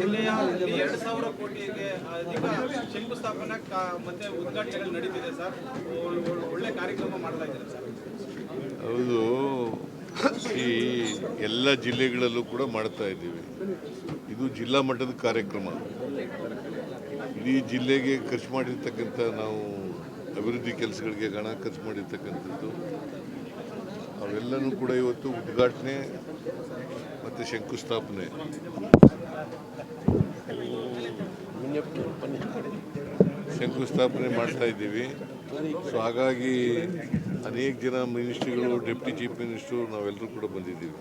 ಜಿಲ್ಲೆಯ ಎರಡು ಸಾವಿರ ಕೋಟಿಗೆ ಅಧಿಕ ಶಂಕುಸ್ಥಾಪನೆ ಮತ್ತೆ ಉದ್ಘಾಟನೆಗಳು ನಡೀತಿದೆ ಸರ್. ಒಳ್- ಒಳ್- ಒಳ್ಳೆ ಕಾರ್ಯಕ್ರಮ ಮಾಡ್ತಾ ಇದ್ದಾರೆ ಸರ್? ಹೌದು. ಈ ಎಲ್ಲ ಜಿಲ್ಲೆಗಳಲ್ಲೂ ಕೂಡ ಮಾಡ್ತಾ ಇದ್ದೀವಿ. ಇದು ಜಿಲ್ಲಾ ಮಟ್ಟದ ಕಾರ್ಯಕ್ರಮ. ಇಡೀ ಜಿಲ್ಲೆಗೆ ಖರ್ಚು ಮಾಡಿರ್ತಕ್ಕಂಥ ನಾವು ಅಭಿವೃದ್ಧಿ ಕೆಲಸಗಳಿಗೆ ಹಣ ಖರ್ಚು ಮಾಡಿರ್ತಕ್ಕಂಥದ್ದು. ಅವೆಲ್ಲನೂ ಕೂಡ ಇವತ್ತು ಉದ್ಘಾಟನೆ ಮತ್ತು ಶಂಕುಸ್ಥಾಪನೆ. ಶಂಕುಸ್ಥಾಪನೆ ಮಾಡ್ತಾ ಇದ್ದೀವಿ. ಸೊ ಹಾಗಾಗಿ ಅನೇಕ ಜನ ಮಿನಿಸ್ಟ್ರಿಗಳು, ಡೆಪ್ಟಿ ಚೀಫ್ ಮಿನಿಸ್ಟ್ರು, ನಾವೆಲ್ಲರೂ ಕೂಡ ಬಂದಿದ್ದೀವಿ.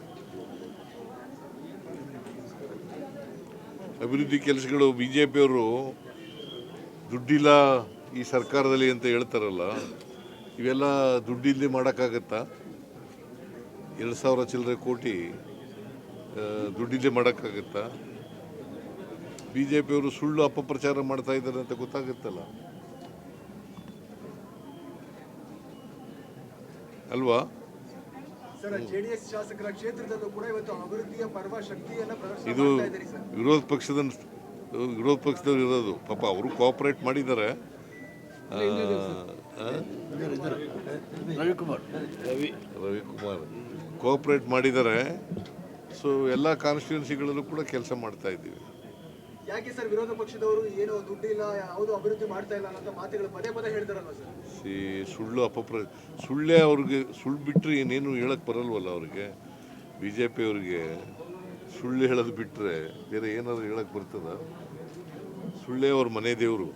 ಅಭಿವೃದ್ಧಿ ಕೆಲಸಗಳು ಬಿ ಜೆ ಪಿಯವರು ದುಡ್ಡಿಲ್ಲ ಈ ಸರ್ಕಾರದಲ್ಲಿ ಅಂತ ಹೇಳ್ತಾರಲ್ಲ, ಇವೆಲ್ಲ ದುಡ್ಡಿಲ್ಲದೆ ಮಾಡೋಕ್ಕಾಗತ್ತಾ? ಎರಡು ಸಾವಿರ ಚಿಲ್ಲರೆ ಕೋಟಿ ಆ, ದುಡ್ಡಿಲ್ಲದೆ ಮಾಡೋಕ್ಕಾಗತ್ತಾ? ಬಿ ಜೆ ಪಿಯವರು ಸುಳ್ಳು ಅಪಪ್ರಚಾರ ಮಾಡ್ತಾ ಇದ್ದಾರೆ ಅಂತ ಗೊತ್ತಾಗುತ್ತಲ್ಲ? ಅಲ್ವಾ? ಸರ್ ಜೆಡಿಎಸ್ ಶಾಸಕರ ಕ್ಷೇತ್ರದಲ್ಲೂ ಕೂಡ ಇವತ್ತು ಅಭಿವೃದ್ಧಿಯ ಪರ್ವ ಶಕ್ತಿಯನ್ನ ಪ್ರದರ್ಶನ ಇದು ವಿರೋಧ ಪಕ್ಷದ ವಿರೋಧ ಪಕ್ಷದವ್ರು ಇರೋದು. ಪಾಪ ಅವರು ಕೋಆಪರೇಟ್ ಮಾಡಿದ್ದಾರೆ? ರವಿಕುಮಾರ್ ರವಿ ರವಿಕುಮಾರ್. ಕೋಆಪರೇಟ್ ಮಾಡಿದ್ದಾರೆ. ಸೊ ಎಲ್ಲ ಕಾನ್ಸ್ಟಿಟ್ಯೂನ್ಸಿಗಳಲ್ಲೂ ಕೂಡ ಕೆಲಸ ಮಾಡ್ತಾ ಇದ್ದೀವಿ. ಯಾಕೆ ಸರ್ ವಿರೋಧ ಪಕ್ಷದವರು ಏನು ದುಡ್ಡಿಲ್ಲ ಯಾವುದು ಅಭಿವೃದ್ಧಿ ಮಾಡ್ತಾ ಇಲ್ಲ ಅನ್ನೋ ಮಾತುಗಳು ಪದೇ ಪದೇ ಹೇಳ್ತಾರಲ್ಲ ಸರ್? ಸಿ ಸುಳ್ಳು ಅಪಪ್ರ ಸುಳ್ಳೇ ಅವ್ರಿಗೆ ಸುಳ್ಳು ಬಿಟ್ಟರೆ ಏನೇನು ಹೇಳಕ್ಕೆ ಬರಲ್ವಲ್ಲ ಅವ್ರಿಗೆ? ಬಿ ಜೆ ಪಿಯವ್ರಿಗೆ ಸುಳ್ಳು ಹೇಳೋದು ಬಿಟ್ಟರೆ ಬೇರೆ ಏನಾದರೂ ಹೇಳಕ್ಕೆ ಬರ್ತದ? ಸುಳ್ಳೇ ಅವ್ರ ಮನೆ ದೇವರು.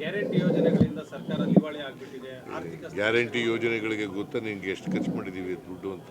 ಗ್ಯಾರಂಟಿ ಯೋಜನೆಗಳಿಂದ ಸರ್ಕಾರ ದಿವಾಳಿ ಆಗ್ಬಿಟ್ಟಿದೆ. ಆರ್ಥಿಕ ಗ್ಯಾರಂಟಿ ಯೋಜನೆಗಳಿಗೆ ಗೊತ್ತಾ ನಿಂಗೆ ಎಷ್ಟು ಖರ್ಚು ಮಾಡಿದ್ದೀವಿ ದುಡ್ಡು ಅಂತ?